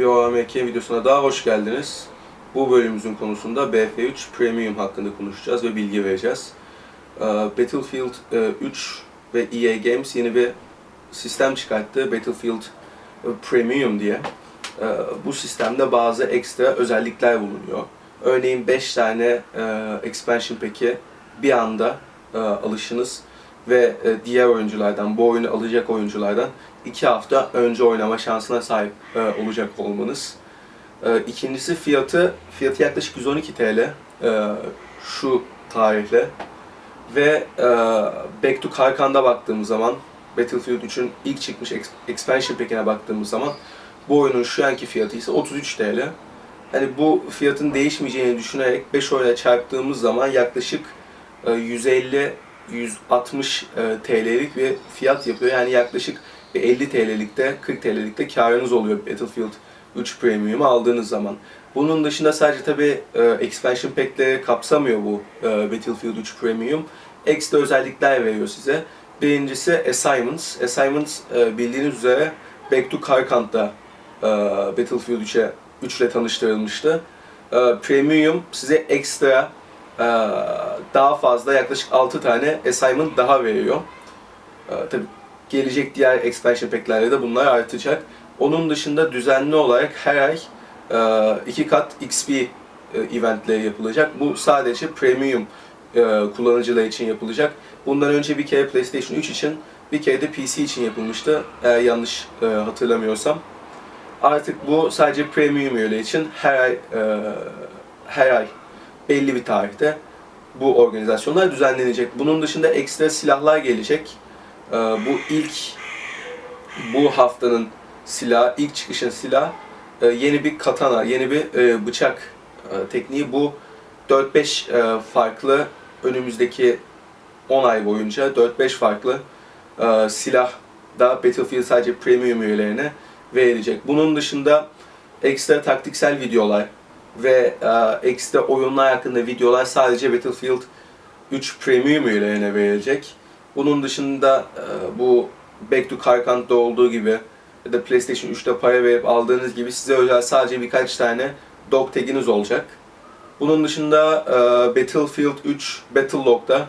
Bir OMK videosuna daha hoş geldiniz. Bu bölümümüzün konusunda BF3 Premium hakkında konuşacağız ve bilgi vereceğiz. Ee, Battlefield e, 3 ve EA Games yeni bir sistem çıkarttı. Battlefield e, Premium diye. Ee, Bu sistemde bazı ekstra özellikler bulunuyor. Örneğin 5 tane e, expansion pack'i bir anda e, alışınız ve e, diğer oyunculardan, bu oyunu alacak oyunculardan 2 hafta önce oynama şansına sahip e, olacak olmanız. E, İkincisi fiyatı, fiyatı yaklaşık 112 TL şu tarihle. Ve Back to Karkan'da baktığımız zaman, Battlefield 3'ün ilk çıkmış ex- expansion pack'ine baktığımız zaman bu oyunun şu anki fiyatı ise 33 TL. Hani bu fiyatın değişmeyeceğini düşünerek 5 oyuna çarptığımız zaman yaklaşık e, 150 160 e, TL'lik bir fiyat yapıyor. Yani yaklaşık bir 50 TL'likte 40 TL'likte karınız oluyor Battlefield 3 Premium'u aldığınız zaman. Bunun dışında sadece tabi expansion pack'leri kapsamıyor bu e, Battlefield 3 Premium. Ekstra özellikler veriyor size. Birincisi Assignments. Assignments e, bildiğiniz üzere Back to Karkant'ta e, Battlefield 3'e 3 ile tanıştırılmıştı. E, Premium size ekstra e, daha fazla yaklaşık 6 tane assignment daha veriyor. E, tabi gelecek diğer expansion pack'lerde de bunlar artacak. Onun dışında düzenli olarak her ay e, iki kat XP e, eventleri yapılacak. Bu sadece premium e, kullanıcılar için yapılacak. Bundan önce bir kere PlayStation 3 için, bir kere de PC için yapılmıştı. Eğer yanlış hatırlamıyorsam. Artık bu sadece premium üyeler için her ay her ay belli bir tarihte bu organizasyonlar düzenlenecek. Bunun dışında ekstra silahlar gelecek. Ee, bu ilk bu haftanın silahı, ilk çıkışın silahı e, yeni bir katana, yeni bir e, bıçak e, tekniği. Bu 4-5 e, farklı önümüzdeki 10 ay boyunca 4-5 farklı silah da Battlefield sadece premium üyelerine verilecek. Bunun dışında ekstra taktiksel videolar ve e, ekstra oyunlar hakkında videolar sadece Battlefield 3 Premium üyelerine verilecek. Bunun dışında e, bu Back to Karkant'ta olduğu gibi ya da PlayStation 3'te para verip aldığınız gibi size özel sadece birkaç tane dog tag'iniz olacak. Bunun dışında e, Battlefield 3 Battlelog'da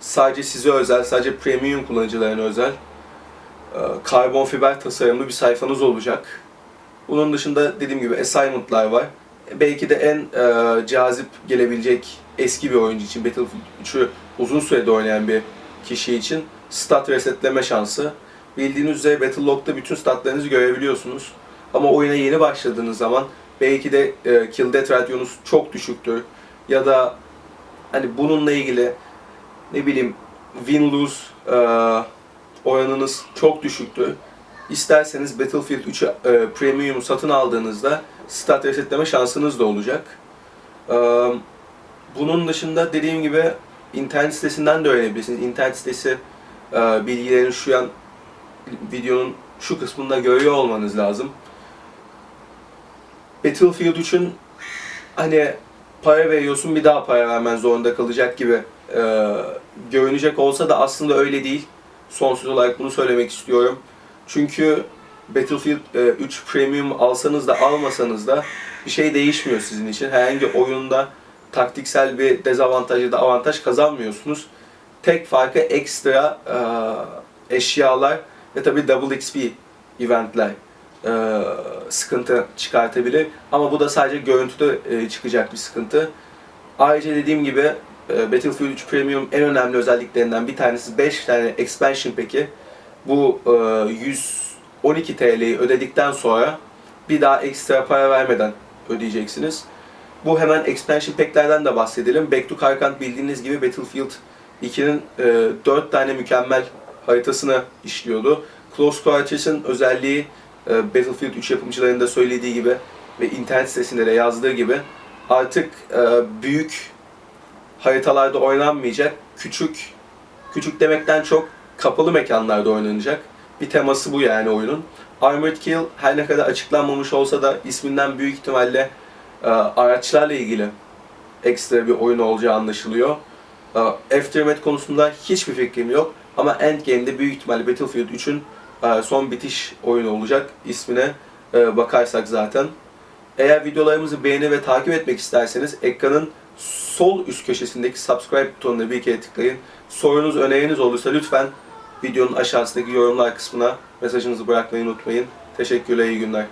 sadece size özel, sadece premium kullanıcılarına özel e, karbon fiber tasarımlı bir sayfanız olacak. Bunun dışında dediğim gibi assignment'lar var. Belki de en e, cazip gelebilecek eski bir oyuncu için Battlefield 3'ü uzun sürede oynayan bir kişi için stat resetleme şansı. Bildiğiniz üzere Battlelog'da bütün statlarınızı görebiliyorsunuz. Ama oyuna yeni başladığınız zaman belki de e, kill death radyonuz çok düşüktür. Ya da hani bununla ilgili ne bileyim win lose e, oranınız çok düşüktür. İsterseniz Battlefield 3'ü e, Premium'u satın aldığınızda stat resetleme şansınız da olacak. E, bunun dışında dediğim gibi internet sitesinden de öğrenebilirsiniz. İnternet sitesi e, bilgilerini şu an videonun şu kısmında görüyor olmanız lazım. Battlefield 3'ün hani para veriyorsun bir daha para vermen zorunda kalacak gibi e, görünecek olsa da aslında öyle değil. Sonsuz olarak bunu söylemek istiyorum. Çünkü Battlefield e, 3 Premium alsanız da almasanız da bir şey değişmiyor sizin için. Herhangi oyunda taktiksel bir dezavantaj ya da avantaj kazanmıyorsunuz. Tek farkı ekstra e, eşyalar ve tabi Double XP eventler e, sıkıntı çıkartabilir. Ama bu da sadece görüntüde e, çıkacak bir sıkıntı. Ayrıca dediğim gibi e, Battlefield 3 Premium en önemli özelliklerinden bir tanesi 5 tane expansion pack'i. Bu e, 112 TL'yi ödedikten sonra bir daha ekstra para vermeden ödeyeceksiniz. Bu hemen expansion pack'lerden de bahsedelim. Back to Karkant bildiğiniz gibi Battlefield 2'nin e, 4 tane mükemmel haritasını işliyordu. Close Quarters'ın özelliği e, Battlefield 3 yapımcılarının da söylediği gibi ve internet sitesinde de yazdığı gibi artık e, büyük haritalarda oynanmayacak, küçük, küçük demekten çok kapalı mekanlarda oynanacak. Bir teması bu yani oyunun. Armored Kill her ne kadar açıklanmamış olsa da isminden büyük ihtimalle e, araçlarla ilgili ekstra bir oyun olacağı anlaşılıyor. E, Aftermath konusunda hiçbir fikrim yok ama Endgame'de büyük ihtimalle Battlefield 3'ün e, son bitiş oyunu olacak. İsmine e, bakarsak zaten. Eğer videolarımızı beğeni ve takip etmek isterseniz ekranın sol üst köşesindeki subscribe butonuna bir kere tıklayın. Sorunuz, öneriniz olursa lütfen Videonun aşağısındaki yorumlar kısmına mesajınızı bırakmayı unutmayın. Teşekkürler, iyi günler.